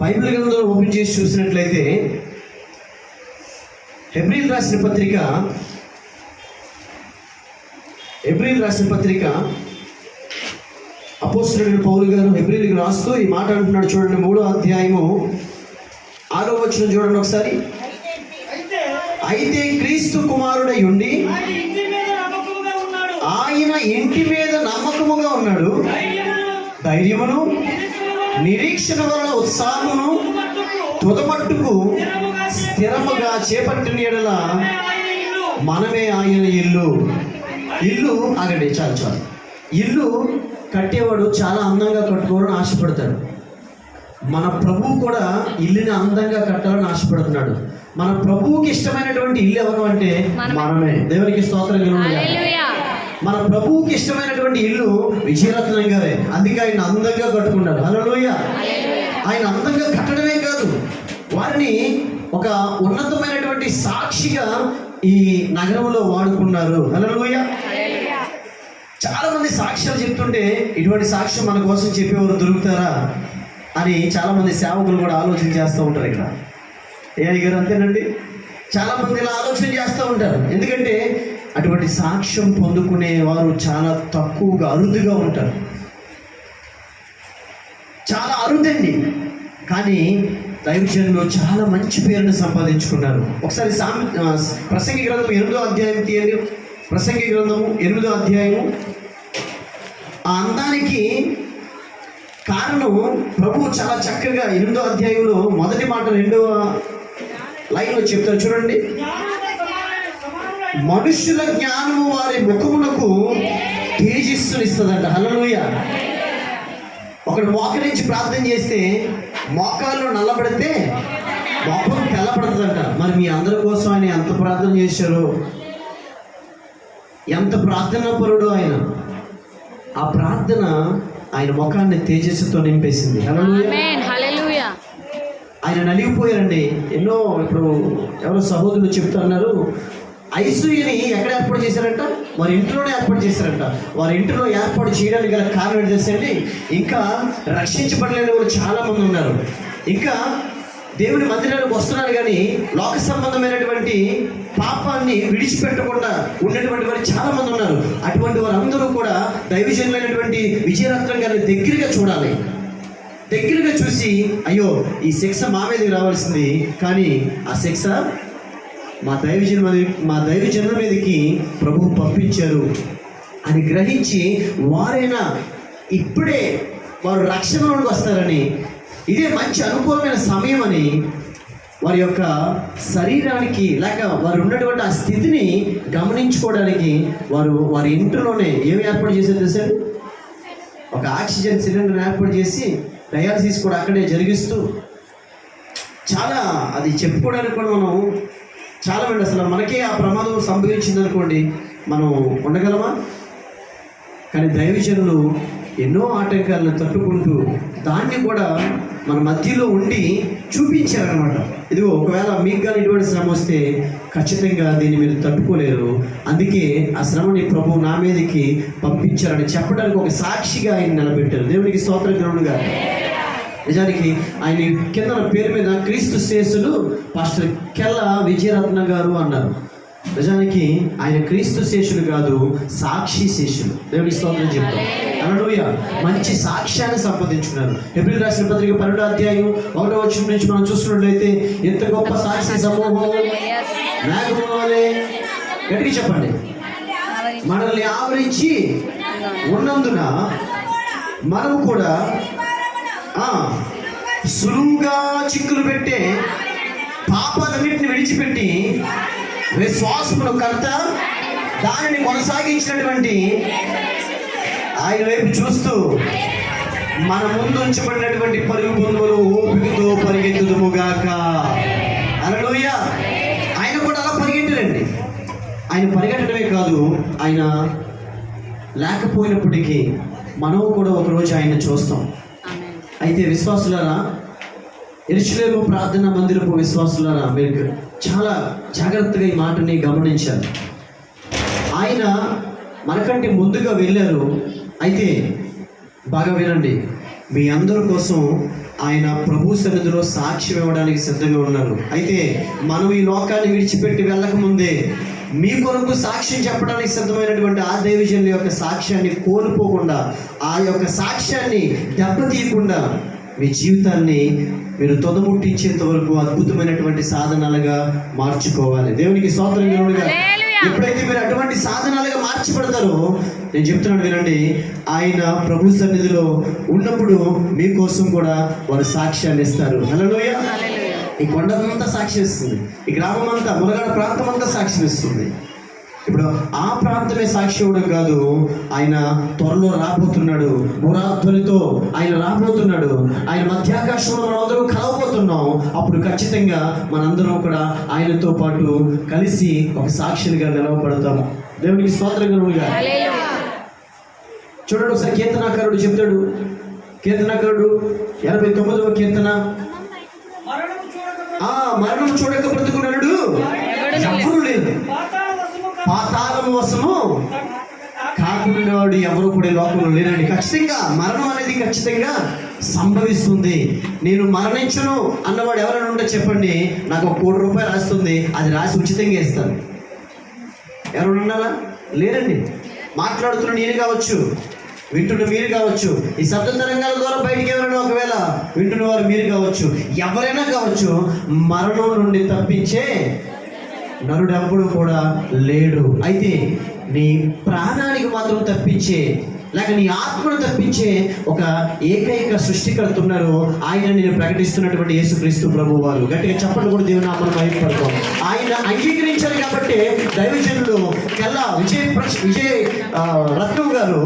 Bible గ్రంథం open చేసి చూసినట్లయితే ఎబ్రిల్ రాసిన పత్రిక ఎబ్రిల్ రాసిన పత్రిక అపోస్తులుడైన పౌలు గారు ఎబ్రిల్కి రాస్తూ ఈ మాట అంటున్నాడు చూడండి మూడో అధ్యాయము ఆరో వచ్చిన చూడండి ఒకసారి. అయితే క్రీస్తు కుమారుడై ఉండి ఆయన ఇంటి మీద నమ్మకముగా ఉన్నాడు. ధైర్యమును నిరీక్షణ వలన ఉత్సాహమును మట్టుకు తుదమట్టుకు స్థిరముగా చేపట్టిన ఎడల మనమే ఆయన ఇల్లు. ఇల్లు ఆగండి చాలు చాలు. ఇల్లు కట్టేవాడు చాలా అందంగా కట్టుకోవాలని ఆశపడతాడు. మన ప్రభువు కూడా ఇల్లుని అందంగా కట్టాలని ఆశపడుతున్నాడు. మన ప్రభువుకి ఇష్టమైనటువంటి ఇల్లు ఎవరు అంటే మనమే. దేవునికి స్తోత్రం మన ప్రభువుకి ఇష్టమైనటువంటి ఇల్లు విజయరత్నం గారే. అందుకే ఆయన అందంగా కట్టుకున్నాడు. హలోయ ఆయన అందంగా కట్టడమే కాదు. వారిని ఒక ఉన్నతమైనటువంటి సాక్షిగా ఈ నగరంలో వాడుకున్నారు. హలోయ చాలా మంది సాక్ష్యాలు చెప్తుంటే ఇటువంటి సాక్ష్యం మన కోసం చెప్పేవారు దొరుకుతారా అని చాలా మంది సేవకులు కూడా ఆలోచన చేస్తూ ఉంటారు ఇక్కడ. ఏ గారు అంతేనండి. చాలా మంది ఇలా ఆలోచన చేస్తూ ఉంటారు. ఎందుకంటే అటువంటి సాక్ష్యం పొందుకునే వారు చాలా తక్కువగా అరుదుగా ఉంటారు. చాలా అరుదండి. కానీ దైవజనులు చాలా మంచి పేరును సంపాదించుకున్నారు. ఒకసారి సామి ప్రసంగి గ్రంథం ఎనిమిదో అధ్యాయం తీయండి. ప్రసంగి గ్రంథము ఎనిమిదో అధ్యాయము. ఆ అందానికి కారణం ప్రభువు చాలా చక్కగా ఎనిమిదో అధ్యాయంలో మొదటి మాట రెండవ లైన్లో చెప్తారు. చూడండి. మనుషుల జ్ఞానము వారి ముఖమునకు తేజస్సునిస్తుందంట. హల్లెలూయ. ఒకడు మోకరించి ప్రార్థన చేస్తే మోకాళ్ళు నల్లబడితే మొఖం తెల్లబడుతుందంట. మరి మీ అందరి కోసం ఆయన ఎంత ప్రార్థన చేశారు? ఎంత ప్రార్థనా పరుడు ఆయన? ఆ ప్రార్థన ఆయన ముఖాన్ని తేజస్సుతో నింపేసింది. ఆయన నలిగిపోయారండి. ఎన్నో ఇప్పుడు ఎవరో సహోదరులు చెప్తున్నారు ఐసీయూని ఎక్కడ ఏర్పాటు చేశారంట? వారి ఇంట్లోనే ఏర్పాటు చేశారంట. వారి ఇంట్లో ఏర్పాటు చేయడానికి గల కారణం ఏంటంటే ఇంకా రక్షించబడలేని వాళ్ళు చాలా మంది ఉన్నారు. ఇంకా దేవుని మందిరానికి వస్తున్నారు కానీ లోక సంబంధమైనటువంటి పాపాన్ని విడిచిపెట్టకుండా ఉన్నటువంటి వారు చాలా మంది ఉన్నారు. అటువంటి వారందరూ కూడా దైవజనులైనటువంటి విజయరత్నం గారిని దగ్గరగా చూడాలి. దగ్గరగా చూసి అయ్యో ఈ శిక్ష మా మీదకి రావాల్సింది. కానీ ఆ శిక్ష మా దైవ జన్మ మా దైవజనుల మీదకి ప్రభు పంపించారు అని గ్రహించి వారైనా ఇప్పుడే వారు రక్షణలోకి వస్తారని ఇదే మంచి అనుకూలమైన సమయం అని వారి యొక్క శరీరానికి లేక వారు ఉన్నటువంటి ఆ స్థితిని గమనించుకోవడానికి వారు వారి ఇంటిలోనే ఏమి ఏర్పాటు చేశారు తెలుసారు ఒక ఆక్సిజన్ సిలిండర్ ఏర్పాటు చేసి డయాలసిస్ కూడా అక్కడే జరిగిస్తూ చాలా అది చెప్పుకోవడానికి కూడా మనం చాలా మంది అసలు మనకే ఆ ప్రమాదం సంభవించింది అనుకోండి మనం ఉండగలమా? కానీ దైవజనులు ఎన్నో ఆటంకాలను తట్టుకుంటూ దాన్ని కూడా మన మధ్యలో ఉండి చూపించారనమాట ఇదిగో ఒకవేళ మీకు కానీ ఇటువంటి శ్రమ వస్తే ఖచ్చితంగా దీన్ని మీరు తట్టుకోలేరు. అందుకే ఆ శ్రమని ప్రభు నా మీదకి పంపించారని చెప్పడానికి ఒక సాక్షిగా ఆయన నిలబెట్టారు. దేవునికి స్తోత్ర గ్రౌండ్గా నిజానికి ఆయన కింద పేరు మీద క్రీస్తు శేషులు పాస్టర్ కెల్ల విజయరత్న గారు అన్నారు. నిజానికి ఆయన క్రీస్తు శేషులు కాదు సాక్షి శేషులు. దేవుడి స్తోత్రం చెప్తాం. అనడూయ మంచి సాక్ష్యాన్ని సంపాదించుకున్నారు. ఎప్పుడు రాసిన పత్రిక పన్నెండో అధ్యాయం ఒకటో వచ్చిన నుంచి మనం చూస్తున్నట్లయితే ఎంత గొప్ప సాక్షి సమూహం. మేఘము గట్టిగా చెప్పండి. మనల్ని ఆవరించి ఉన్నందున మనం కూడా సులువుగా చిక్కులు పెట్టే పాపాలన్నింటిని విడిచిపెట్టి విశ్వాసమును కర్త దానిని కొనసాగించినటువంటి ఆయన వైపు చూస్తూ మన ముందు ఉంచబడినటువంటి పరుగు పొందులు ఓపికతో పరిగెత్తుదుముగాక అలలోయ ఆయన కూడా అలా పరిగెట్టరండి ఆయన పరిగెట్టడమే కాదు ఆయన లేకపోయినప్పటికీ మనం కూడా ఒకరోజు ఆయన చూస్తాం. అయితే విశ్వాసులారా ఎరుచులేము ప్రార్థన మందిరపు విశ్వాసులారా మీరు చాలా జాగ్రత్తగా ఈ మాటని గమనించారు ఆయన మనకంటే ముందుగా వెళ్ళారు. అయితే బాగా వినండి మీ అందరి కోసం ఆయన ప్రభు సన్నిధిలో సాక్ష్యం ఇవ్వడానికి సిద్ధంగా ఉన్నారు. అయితే మనం ఈ లోకాన్ని విడిచిపెట్టి వెళ్ళకముందే మీ కొరకు సాక్ష్యం చెప్పడానికి సిద్ధమైనటువంటి ఆ దేవిజనుల యొక్క సాక్ష్యాన్ని కోల్పోకుండా ఆ యొక్క సాక్ష్యాన్ని దెబ్బతీయకుండా మీ జీవితాన్ని మీరు తొదముట్టించేంత వరకు అద్భుతమైనటువంటి సాధనాలుగా మార్చుకోవాలి. దేవునికి స్వాతంత్రంగా ఎప్పుడైతే మీరు అటువంటి సాధనాలుగా మార్చబడతారో నేను చెప్తున్నాను వినండి ఆయన ప్రభు సన్నిధిలో ఉన్నప్పుడు మీకోసం కూడా వారు సాక్ష్యాన్ని ఇస్తారు. హలోయ ఈ కొండలంతా సాక్ష్యం ఇస్తుంది ఈ గ్రామం అంతా మునగాడ ప్రాంతం అంతా సాక్ష్యం ఇస్తుంది ఇప్పుడు ఆ ప్రాంతమే సాక్షి ఇవ్వడం కాదు ఆయన త్వరలో రాబోతున్నాడు. మురాధ్వనితో ఆయన రాబోతున్నాడు. ఆయన మధ్యాకాశంలో మనం అందరం కలవబోతున్నాం. అప్పుడు ఖచ్చితంగా మనందరం కూడా ఆయనతో పాటు కలిసి ఒక సాక్షిగా నిలవబడతాము దేవునికి స్వాతంత్రంగా చూడండి ఒకసారి కీర్తనాకారుడు చెప్తాడు. కీర్తనాకారుడు ఎనభై తొమ్మిదవ కీర్తన. ఆ మరణం చూడక బ్రతుకున్నాడు. ఎవరు లేదు. పాతాళము వశము. కాకున్నవాడు ఎవరు కూడా ఈ లోకంలో లేరండి. ఖచ్చితంగా మరణం అనేది ఖచ్చితంగా సంభవిస్తుంది. నేను మరణించను అన్నవాడు ఎవరైనా ఉంటే చెప్పండి నాకు ఒక కోటి రూపాయలు రాస్తుంది అది రాసి ఉచితంగా ఇస్తాను. ఎవరు ఉన్నారా? లేరండి. మాట్లాడుతున్న నేను కావచ్చు. వింటున్న మీరు కావచ్చు. ఈ శబ్ద తరంగాల ద్వారా బయటికి ఎవరైనా ఒకవేళ వింటున్న వారు మీరు కావచ్చు. ఎవరైనా కావచ్చు మరణం నుండి తప్పించే నరుడెప్పుడు కూడా లేడు. అయితే నీ ప్రాణానికి మాత్రం తప్పించే లేక నీ ఆత్మను తప్పించే ఒక ఏకైక సృష్టికర్త ఉన్నారు ఆయన నేను ప్రకటిస్తున్నటువంటి యేసుక్రీస్తు ప్రభు వారు. గట్టిగా చెప్పండి కూడా దేవుని నామను భయపడతాం ఆయన అంగీకరించారు కాబట్టి దైవజనులు కల్లా విజయ్ ప్రశ్- విజయ్ రత్నం గారు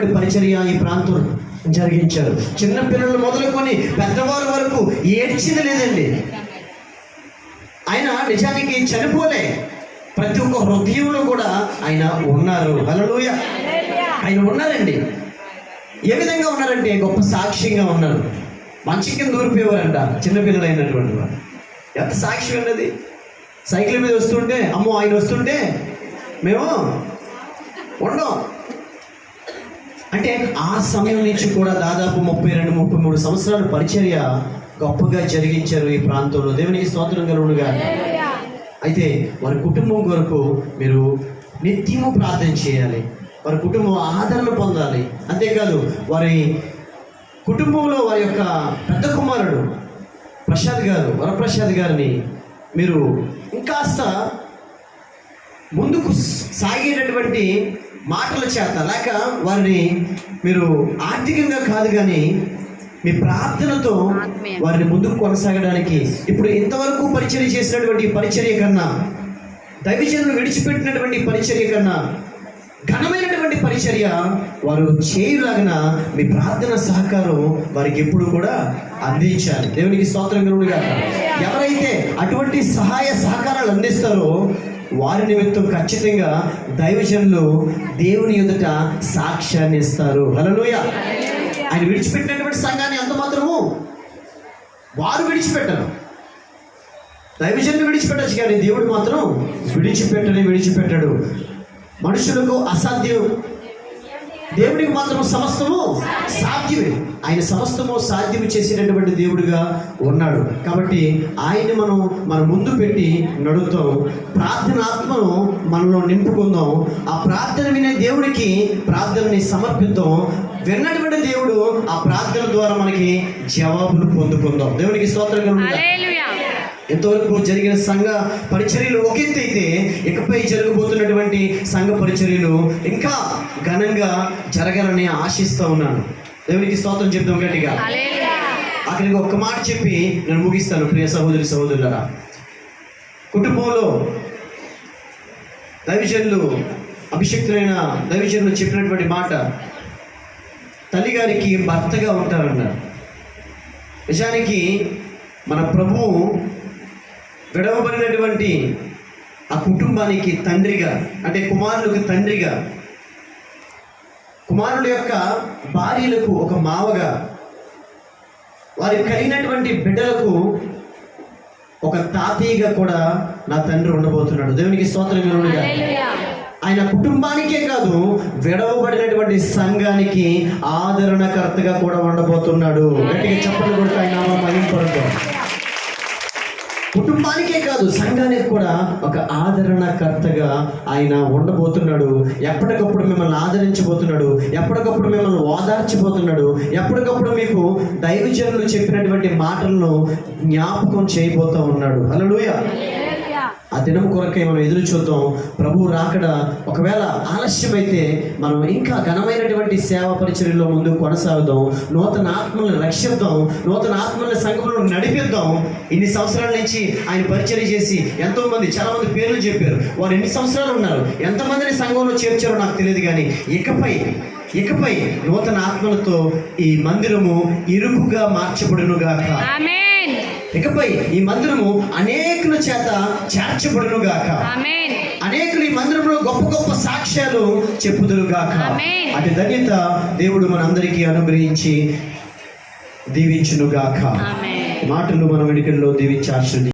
అద్భుతమైనటువంటి పరిచర్య ఈ ప్రాంతం జరిగించారు. చిన్న పిల్లలు మొదలుకొని పెద్దవారి వరకు ఏడ్చింది లేదండి. ఆయన నిజానికి చనిపోలే. ప్రతి ఒక్క హృదయంలో కూడా ఆయన ఉన్నారు. హల్లెలూయ. ఆయన ఉన్నారండి. ఏ విధంగా ఉన్నారంటే గొప్ప సాక్ష్యంగా ఉన్నారు. మంచి కింద ఊరిపోయేవారంట చిన్నపిల్లలు అయినటువంటి వారు ఎంత సాక్ష్యం ఉన్నది? సైకిల్ మీద వస్తుంటే అమ్మో ఆయన వస్తుంటే మేము ఉండం. అంటే ఆ సమయం నుంచి కూడా దాదాపు ముప్పై రెండు ముప్పై మూడు సంవత్సరాలు పరిచర్య గొప్పగా జరిగించారు ఈ ప్రాంతంలో. దేవునికి స్తోత్రం కలుగునుగా అయితే వారి కుటుంబం కొరకు మీరు నిత్యము ప్రార్థన చేయాలి. వారి కుటుంబం ఆదరణ పొందాలి. అంతేకాదు వారి కుటుంబంలో వారి యొక్క పెద్ద కుమారుడు ప్రసాద్ గారు వరప్రసాద్ గారిని మీరు ఇంకాస్త ముందుకు సాగేటటువంటి మాటల చేత లేక వారిని మీరు ఆర్థికంగా కాదు కానీ మీ ప్రార్థనతో వారిని ముందుకు కొనసాగడానికి ఇప్పుడు ఇంతవరకు పరిచర్య చేసినటువంటి పరిచర్య కన్నా దైవజనులు విడిచిపెట్టినటువంటి పరిచర్య కన్నా ఘనమైనటువంటి పరిచర్య వారు చేయులాగిన మీ ప్రార్థన సహకారం వారికి ఎప్పుడు కూడా అందించాలి. దేవునికి స్తోత్రం ఎవరైతే అటువంటి సహాయ సహకారాలు అందిస్తారో వారి నిమిత్తం ఖచ్చితంగా దైవజనులు దేవుని ఎదుట సాక్ష్యాన్ని ఇస్తారు. హలోయ ఆయన విడిచిపెట్టినటువంటి సంఘాన్ని ఎంత మాత్రము వారు విడిచిపెట్టరు. దైవజనులు విడిచిపెట్టచ్చు కానీ దేవుడు మాత్రం విడిచిపెట్టని విడిచిపెట్టడు. మనుషులకు అసాధ్యం. దేవుడికి మాత్రం సమస్తము సాధ్యమే. ఆయన సమస్తము సాధ్యము చేసేటటువంటి దేవుడిగా ఉన్నాడు. కాబట్టి ఆయన్ని మనం మన ముందు పెట్టి నడుద్దాం ప్రార్థన ఆత్మను మనలో నింపుకుందాం. ఆ ప్రార్థన వినే దేవుడికి ప్రార్థనని సమర్పిద్దాం. విన్నటువంటి దేవుడు ఆ ప్రార్థన ద్వారా మనకి జవాబులు పొందుకుందాం. దేవునికి స్తోత్రం ఎంతవరకు జరిగిన సంఘ పరిచర్యలు ఒక ఎత్తు అయితే ఇకపై జరగబోతున్నటువంటి సంఘ పరిచర్యలు ఇంకా ఘనంగా జరగాలని ఆశిస్తూ ఉన్నాను. దేవునికి స్తోత్రం చెప్తాం గట్టిగా. అక్కడికి ఒక్క మాట చెప్పి నేను ముగిస్తాను ప్రియ సహోదరి సహోదరులరా. కుటుంబంలో దైవజనులు అభిషక్తులైన దైవజనులు చెప్పినటువంటి మాట తల్లిగారికి భర్తగా ఉంటారన్నారు. నిజానికి మన ప్రభువు విడవబడినటువంటి ఆ కుటుంబానికి తండ్రిగా అంటే కుమారులకు తండ్రిగా కుమారుల యొక్క భార్యలకు ఒక మావగా వారి కలిగినటువంటి బిడ్డలకు ఒక తాతయ్యగా కూడా నా తండ్రి ఉండబోతున్నాడు. దేవునికి స్తోత్రం. కలుగునుగాక. ఆయన కుటుంబానికే కాదు విడవబడినటువంటి సంఘానికి ఆదరణకర్తగా కూడా ఉండబోతున్నాడు. గట్టిగా చెప్పలు కొడుతూ ఆయన నామం కుటుంబానికే కాదు సంఘానికి కూడా ఒక ఆదరణకర్తగా ఆయన ఉండబోతున్నాడు. ఎప్పటికప్పుడు మిమ్మల్ని ఆదరించబోతున్నాడు. ఎప్పటికప్పుడు మిమ్మల్ని ఓదార్చిపోతున్నాడు ఎప్పటికప్పుడు మీకు దైవజనులు చెప్పినటువంటి మాటలను జ్ఞాపకం చేయబోతూ ఉన్నాడు. హల్లెలూయా. ఆ దినం కొరకై మనం ఎదురు చూద్దాం. ప్రభు రాకడ ఒకవేళ ఆలస్యమైతే మనం ఇంకా ఘనమైనటువంటి సేవా పరిచర్యలో ముందు కొనసాగుదాం. నూతన ఆత్మలను రక్షిద్దాం. నూతన ఆత్మల సంఘంలో నడిపిద్దాం. ఇన్ని సంవత్సరాల నుంచి ఆయన పరిచర్య చేసి ఎంతో మంది చాలా మంది పేర్లు చెప్పారు. వారు ఎన్ని సంవత్సరాలు ఉన్నారు? ఎంతమందిని సంఘంలో చేర్చారో నాకు తెలియదు కానీ ఇకపై ఇకపై నూతన ఆత్మలతో ఈ మందిరము ఇరుకుగా మార్చబడును ఆమె ఇకపై ఈ మందిరము అనేకుల చేత చేర్చబడును గాక అనేకులు ఈ మందిరంలో గొప్ప గొప్ప సాక్ష్యాలు చెప్పుదురు గాక. అటు ధన్యత దేవుడు మనందరికీ అనుగ్రహించి దీవించును గాక మాటలు మన వెనుకల్లో దీవించి ఆశ్రది